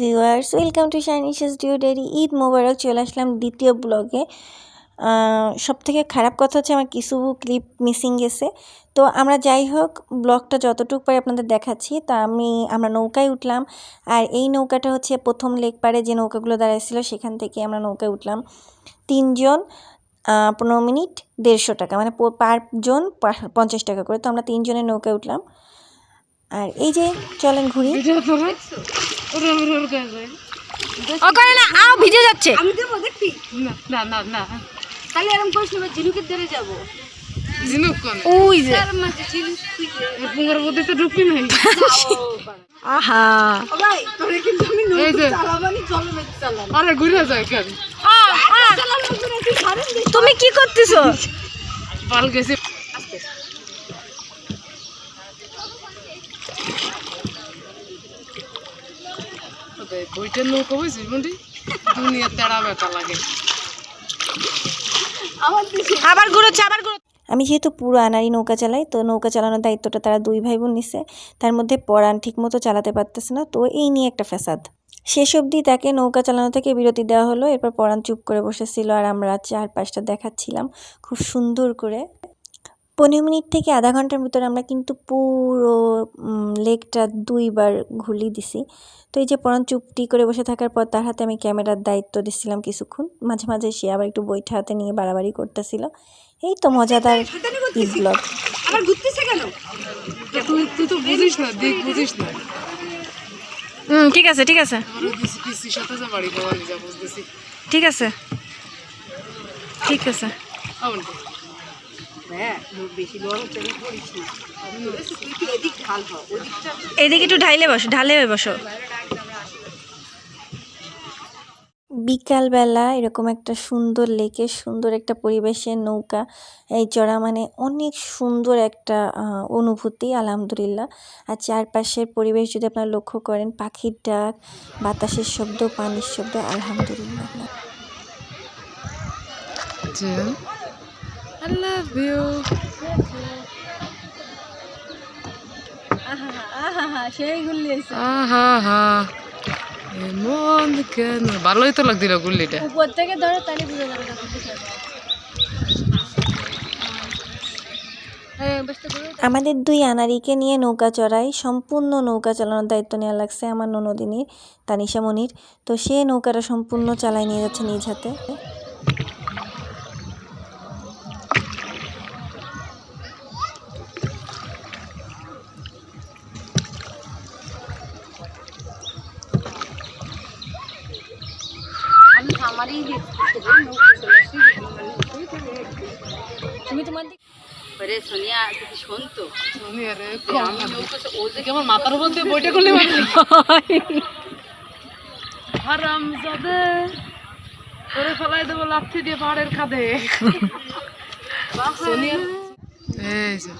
Viewers welcome to Shinishas Dio Diary Eid মোবারক চলে আসলাম দ্বিতীয় ব্লগে সব থেকে খারাপ কথা হচ্ছে আমার কিছু ক্লিপ মিসিং গেছে। তো আমরা যাই হোক ব্লগটা যতটুকু পারি আপনাদের দেখাচ্ছি। তা আমি, আমরা নৌকায় উঠলাম। আর এই নৌকাটা হচ্ছে প্রথম লেক পারে যে নৌকাগুলো দাঁড়াইছিল, সেখান থেকে আমরা নৌকায় উঠলাম। তিনজন পনেরো মিনিট দেড়শো টাকা মানে পার জন পঞ্চাশ টাকা করে। তো আমরা তিনজনের নৌকায় উঠলাম। আর এই যে, চলেন ঘুরি। ও করে না আও ভিজে যাচ্ছে। আমি দেবো দেখবি? না না না তাহলে এরকম করিস না ঝিনুকের ধরে যাব। জিনুক কোন? ওই যে। তার মাঝে ঝিনুক তুই পুঙ্গার মধ্যে তো ঢুকি নাই আহা। ভাই তোরে কিন্তু আমি। নৌকো চালাবানি জলে আরে ঘুরে যায় কেন তুমি কি করতেছো? পাল গেছে। বইটার নৌকা মন্ডি দুনিয়া তেড়া লাগে। আবার ঘুরোচ্ছে আবার ঘুরো আমি যেহেতু পুরো আনারি নৌকা চালাই তো নৌকা চালানোর দায়িত্বটা তারা দুই ভাই বোন নিছে। তার মধ্যে পরাণ ঠিকমতো চালাতে পারতেছে না তো এই নিয়ে একটা ফ্যাসাদ। শেষ অবধি তাকে নৌকা চালানো থেকে বিরতি দেওয়া হলো এরপর পরাণ চুপ করে বসেছিল আর আমরা চারপাশটা দেখাচ্ছিলাম খুব সুন্দর করে। পনেরো মিনিট থেকে আধা ঘণ্টার ভিতরে আমরা কিন্তু পুরো লেকটা দুইবার ঘুলি দিছি। তো এই যে পরাণ চুপটি করে বসে থাকার পর তার হাতে আমি ক্যামেরার দায়িত্ব দিচ্ছিলাম কিছুক্ষণ। মাঝে মাঝে সে আবার একটু বইটা হাতে নিয়ে বাড়াবাড়ি করতেছিল। এই তো মজাদার ঈদ ব্লগ। আবার ঘুরতেছে কেন? তুই তুই তো বুঝিস না দিক বুঝিস না। হুম ঠিক আছে ঠিক আছে। ঠিক আছে। ঠিক আছে। এদিক ঢাল হ ওদিকটা এদিকে একটু ঢাইলে বসো ঢালে বসো। বিকালবেলা এরকম একটা সুন্দর লেকে সুন্দর একটা পরিবেশের নৌকা এই চড়া মানে অনেক সুন্দর একটা অনুভূতি আলহামদুলিল্লাহ। আর চারপাশের পরিবেশ যদি আপনারা লক্ষ্য করেন পাখির ডাক বাতাসের শব্দ পানির শব্দ আলহামদুলিল্লাহ। I love you. সেই গুলি আহা হা এমন কেন ভালোই তো লাগছিল গুল্লিটা। উপর থেকে ধরো তাহলে বুঝে যাবে বসতে করো। আমাদের দুই আনারিকে নিয়ে নৌকা চড়াই সম্পূর্ণ নৌকা চালানোর দায়িত্ব নেওয়া লাগছে আমার ননদিনীর তানিশা মনির। তো সে নৌকাটা সম্পূর্ণ চালায় নিয়ে যাচ্ছে নিজ হাতে। তুমি তোমার দিক আরে সোনিয়া যদি শুনতো আমি নৌকা চ- ও যে আমার মাথার উপর দিয়ে বইটা করলে হারাম যাবে তোরে ফেলাই দেবো লাথি দিয়ে পাহাড়ের খাদে। সোনিয়া? এই যে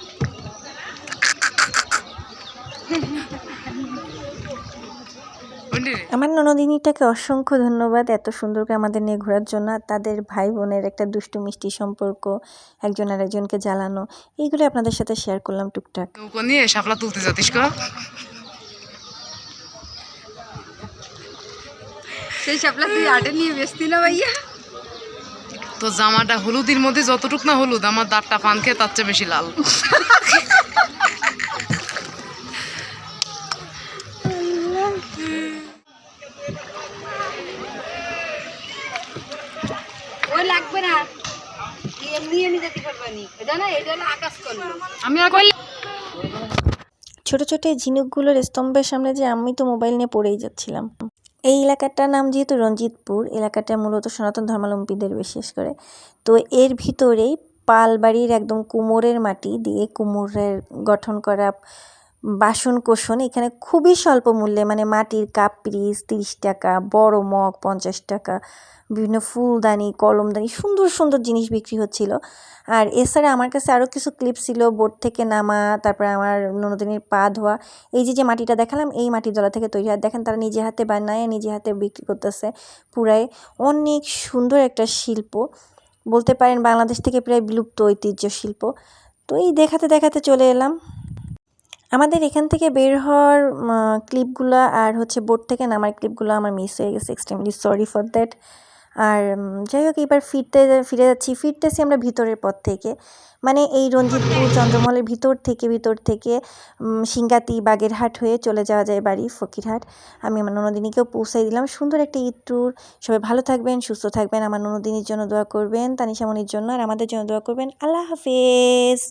বন্ডি রে আমার ননদিনীটাকে অসংখ্য ধন্যবাদ এত সুন্দর করে আমাদের নিয়ে ঘোরার জন্য। আর তাদের ভাই বোনের একটা দুষ্টু মিষ্টি সম্পর্ক একজন আর একজনকে জ্বালানো এইগুলো আপনাদের সাথে শেয়ার করলাম টুকটাক। নৌকো নিয়ে শাপলা তুলতে যাতিস সেই সাপলা তুই আটে নিয়ে বেসতি না ভাইয়া? তো জামাটা হলুদের মধ্যে যতটুক না হলুদ আমার দাঁতটা পান খেয়ে তার চেয়ে বেশি লাল। কই ছোট ছোট এই ঝিনুকগুলোর স্তম্ভের সামনে যে আমি তো মোবাইল নিয়ে পড়েই যাচ্ছিলাম। এই এলাকাটার নাম যেহেতু রঞ্জিতপুর এলাকাটা মূলত সনাতন ধর্মাবলম্বীদের বিশেষ করে। তো এর ভিতরেই পালবাড়ির একদম কুমোরের মাটি দিয়ে কুমোরের গঠন করা বাসন কোষণ এখানে খুবই স্বল্প মূল্যে মানে মাটির কাপ পিরিচ তিরিশ টাকা, বড় মগ পঞ্চাশ টাকা, বিভিন্ন ফুলদানি, কলমদানি, সুন্দর সুন্দর জিনিস বিক্রি হচ্ছিল। আর এছাড়া আমার কাছে আরও কিছু ক্লিপ ছিল, বোট থেকে নামা, তারপরে আমার ননদিনীর পা ধোয়া। এই যে যে মাটিটা দেখালাম, এই মাটির দলা থেকে তৈরি হয়। দেখেন, তারা নিজে হাতে বানায়, নিজে হাতে বিক্রি করতেছে পুরাই। অনেক সুন্দর একটা শিল্প। বলতে পারেন, বাংলাদেশ থেকে প্রায় বিলুপ্ত ঐতিহ্য শিল্প। তো এই দেখাতে দেখাতে চলে এলাম। আমাদের এখান থেকে বের হওয়ার ক্লিপগুলো আর হচ্ছে বোর্ড থেকে নামার ক্লিপগুলো আমার মিস হয়ে গেছে এক্সট্রিমলি সরি ফর দ্যাট আর যাই হোক এবার ফিরতে ফিরে যাচ্ছি। ফিরতেছি আমরা ভিতরের পথ থেকে। মানে এই রঞ্জিতপুর চন্দ্রমহলের ভিতর থেকে ভিতর থেকে উম, সিঙ্গাতি বাগেরহাট হয়ে চলে যাওয়া যায় বাড়ি ফকিরহাট। আমি আমার ননদিনীকেও পৌঁছাই দিলাম। সুন্দর একটা ঈদ ট্যুর সবাই ভালো থাকবেন সুস্থ থাকবেন। আমার ননদিনীর জন্য দোয়া করবেন তানিশামনির জন্য। আর আমাদের জন্য দোয়া করবেন। আল্লাহ হাফেজ।